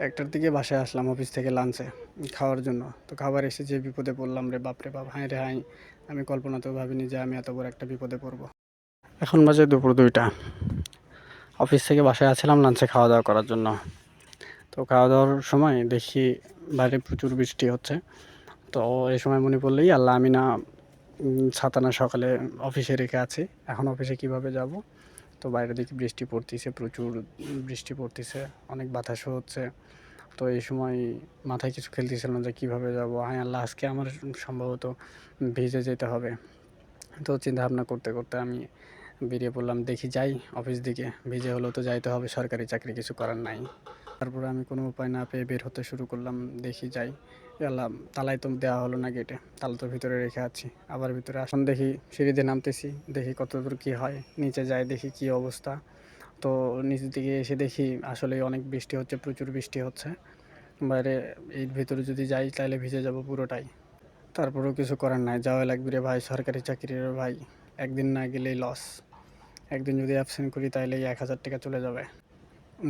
একটার দিকে বাসায় আসলাম অফিস থেকে লাঞ্চে খাওয়ার জন্য। তো খাবার এসে যে বিপদে পড়লাম রে বাপরে বাপ হাই রে হাই আমি কল্পনাতেও ভাবিনি যে আমি এত বড় একটা বিপদে পড়ব। এখন বাজে দুপুর দুইটা। অফিস থেকে বাসায় আসছিলাম লাঞ্চে খাওয়া দাওয়া করার জন্য। তো খাওয়া দাওয়ার সময় দেখি বাইরে প্রচুর বৃষ্টি হচ্ছে। তো এই সময় মনে পড়লেই আল্লাহ আমি না উম, ছাতা সকালে অফিসে রেখে আছি। এখন অফিসে কীভাবে যাব? তো বাইরে দেখি বৃষ্টি পড়তেছে, প্রচুর বৃষ্টি পড়তেছে, অনেক বাতাসও হচ্ছে। তো এই সময় মাথায় কিছু খেলতেছিল না যে কীভাবে যাব। হ্যাঁ আল্লাহ, আজকে আমার সম্ভবত ভিজে যেতে হবে। তো চিন্তা ভাবনা করতে করতে আমি বেরিয়ে পড়লাম, দেখি যাই অফিস দিকে। ভিজে হলেও তো যাইতে হবে, সরকারি চাকরি কিছু করার নাই। তারপরে আমি কোনো উপায় না পেয়ে বের হতে শুরু করলাম, দেখি যাই। আল্লাহ, তালাই তো দেওয়া হলো না গেটে তালা তো ভিতরে রেখে আছি। আবার ভিতরে আসুন দেখি সিঁড়িতে নামতেছি। দেখি কত দূর কী হয়। নিচে যাই, দেখি কী অবস্থা। তো নিচের দিকে এসে দেখি আসলে অনেক বৃষ্টি হচ্ছে, প্রচুর বৃষ্টি হচ্ছে। বাইরে এর ভিতরে যদি যাই তাহলে ভিজে যাব পুরোটাই। তারপরেও কিছু করার নাই। যাওয়া লাগবে রে ভাই, সরকারি চাকরির ভাই। একদিন না গেলেই লস একদিন যদি অ্যাবসেন্ট করি তাহলে এক হাজার টাকা চলে যাবে।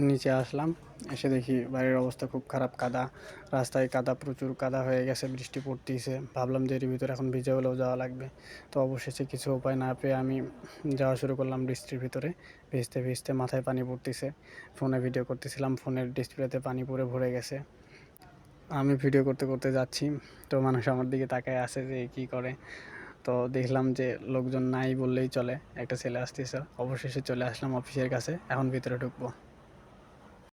নিচে আসলাম, এসে দেখি বাড়ির অবস্থা খুব খারাপ, কাদা। রাস্তায় কাদা, প্রচুর কাদা হয়ে গেছে, বৃষ্টি পড়তেছে। ভাবলাম যে এর ভিতরে এখন ভিজে হলেও যাওয়া লাগবে। তো অবশেষে কিছু উপায় না পেয়ে আমি যাওয়া শুরু করলাম বৃষ্টির ভিতরে। ভিজতে ভিজতে মাথায় পানি পড়তেছে। ফোনে ভিডিও করতেছিলাম, ফোনের ডিসপ্লেতে পানি পড়ে ভরে গেছে। আমি ভিডিও করতে করতে যাচ্ছি, তো মানুষ আমার দিকে তাকায় আসে যে কী করে। তো দেখলাম যে লোকজন নাই বললেই চলে। একটা ছেলে আসতেছে। অবশেষে চলে আসলাম অফিসের কাছে। এখন ভিতরে ঢুকবো।